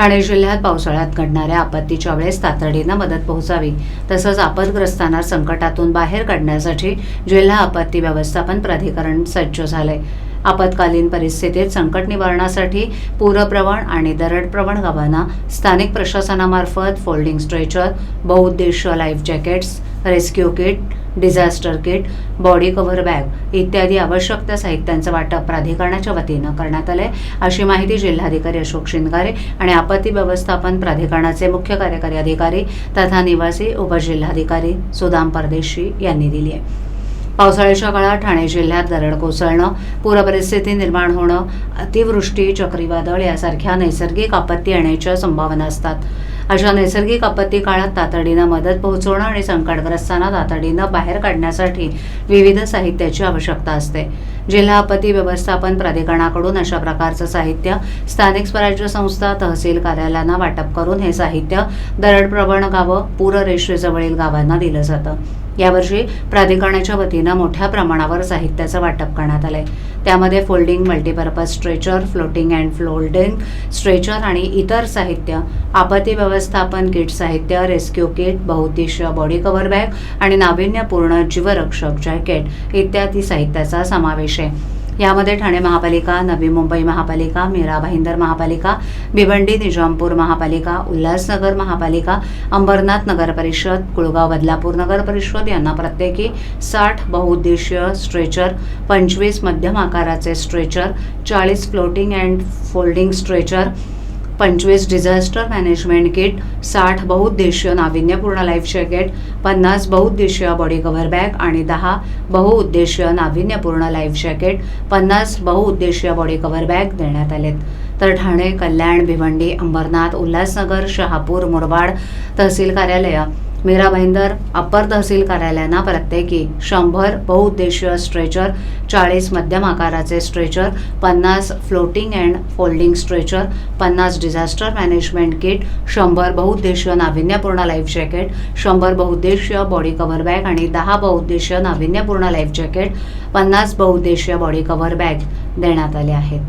ठाणे जिल्ह्यात पावसाळ्यात घडणाऱ्या आपत्तीच्या वेळेस तातडीनं मदत पोहोचावी तसंच आपदग्रस्तांना संकटातून बाहेर काढण्यासाठी जिल्हा आपत्ती व्यवस्थापन प्राधिकरण सज्ज झालंय. आपत्कालीन परिस्थितीत संकट निवारणासाठी पूरप्रवण आणि दरडप्रवण गावांना स्थानिक प्रशासनामार्फत फोल्डिंग स्ट्रेचर बहुउद्देशीय life jackets rescue kit disaster kit body cover bag इत्यादी आवश्यक त्या साहित्यांचं वाटप प्राधिकरणाच्या वतीनं करण्यात आलंय. अशी माहिती जिल्हाधिकारी अशोक शिंदगारे आणि आपत्ती व्यवस्थापन प्राधिकरणाचे मुख्य कार्यकारी अधिकारी तथा निवासी उपजिल्हाधिकारी सुदाम परदेशी यांनी दिली आहे. पावसाळ्याच्या काळात ठाणे जिल्ह्यात दरड कोसळणं पूरपरिस्थिती निर्माण होणं अतिवृष्टी चक्रीवादळ यासारख्या नैसर्गिक आपत्ती येण्याच्या संभावना असतात. अशा नैसर्गिक आपत्ती काळात तातडीनं मदत पोहोचवणं आणि संकटग्रस्तांना तातडीनं बाहेर काढण्यासाठी विविध साहित्याची आवश्यकता असते. जिल्हा आपत्ती व्यवस्थापन प्राधिकरणाकडून अशा प्रकारचं साहित्य स्थानिक स्वराज्य संस्था तहसील कार्यालयांना वाटप करून हे साहित्य दरडप्रवण गावं पूररेषेजवळील गावांना दिलं जातं. यावर्षी प्राधिकरणाच्या वतीनं मोठ्या प्रमाणावर साहित्याचं वाटप करण्यात आलंय. त्यामध्ये folding multipurpose stretcher floating and folding stretcher आणि इतर साहित्य आपत्ती व्यवस्थापन किट साहित्य रेस्क्यू किट बहुउद्देशीय बॉडी कव्हर बॅग आणि नाविन्यपूर्ण जीवरक्षक जॅकेट इत्यादी साहित्याचा समावेश आहे. यामध्ये ठाणे महापालिका नवी मुंबई महापालिका मीरा भाईंदर महापालिका भिवंडी निजामपूर महापालिका उल्हासनगर महापालिका अंबरनाथ नगर परिषद कुळगाव बदलापूर नगर परिषद यांना प्रत्येकी साठ बहुउद्देशीय स्ट्रेचर पंचवीस मध्यम आकाराचे स्ट्रेचर चाळीस फ्लोटिंग अँड फोल्डिंग स्ट्रेचर पंचवीस डिझास्टर मॅनेजमेंट किट साठ बहुउद्देशीय नाविन्यपूर्ण लाईफ जॅकेट पन्नास बहुउद्देशीय बॉडी कव्हर बॅग आणि दहा बहुउद्देशीय नाविन्यपूर्ण लाईफ जॅकेट पन्नास बहुउद्देशीय बॉडी कव्हर बॅग देण्यात आलेत. तर ठाणे कल्याण भिवंडी अंबरनाथ उल्हासनगर शहापूर मुरबाड तहसील कार्यालय मीरा भाईंदर अप्पर तहसील कार्यालयांना प्रत्येकी शंभर बहुउद्देशीय स्ट्रेचर चाळीस मध्यम आकाराचे स्ट्रेचर पन्नास फ्लोटिंग अँड फोल्डिंग स्ट्रेचर पन्नास डिझास्टर मॅनेजमेंट किट शंभर बहुउद्देशीय नाविन्यपूर्ण लाईफ जॅकेट शंभर बहुउद्देशीय बॉडी कव्हर बॅग आणि दहा बहुउद्देशीय नाविन्यपूर्ण लाईफ जॅकेट पन्नास बहुउद्देशीय बॉडी कव्हर बॅग देण्यात आले आहेत.